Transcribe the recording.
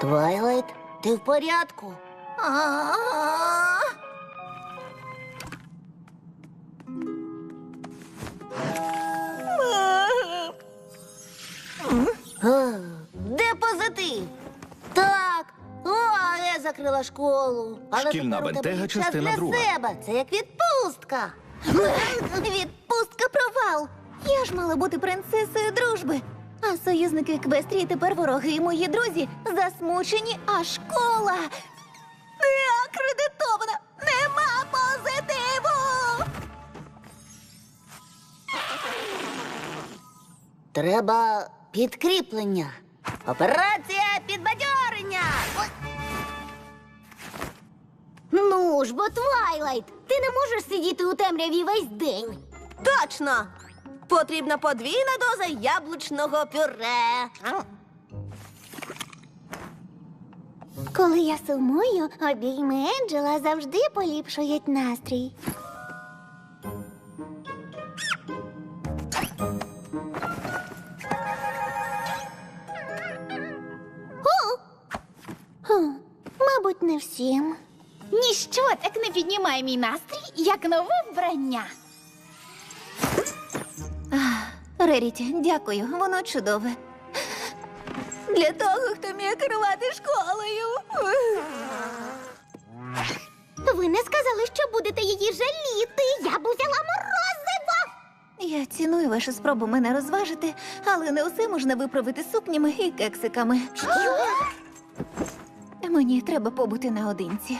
Твайлайт, ти в порядку? А-а-а. А, Де позитив? Так. О, я закрила школу. Але Шкільна тепер у тебе бентега, є час частина для друга. себе. Це як відпустка. Відпустка провал. Я ж мала бути принцесою дружби. А союзники Еквестрії тепер вороги і мої друзі засмучені, а школа не акредитована. Нема позитиву. Треба підкріплення. Операція підбадьорення. Ой. Ну ж, бо Твайлайт, ти не можеш сидіти у темряві весь день. Точно! Потрібна подвійна доза яблучного пюре. Коли я сумую, обійми Енджела завжди поліпшують настрій. О! Хм, Мабуть, не всім. Ніщо так не піднімає мій настрій, як нове вбрання. Реріті, дякую, воно чудове. Для того, хто вміє керувати школою. Ви не сказали, що будете її жаліти. Я б узяла морозиво. Я ціную вашу спробу мене розважити, але не усе можна виправити сукнями і кексиками. Мені треба побути наодинці.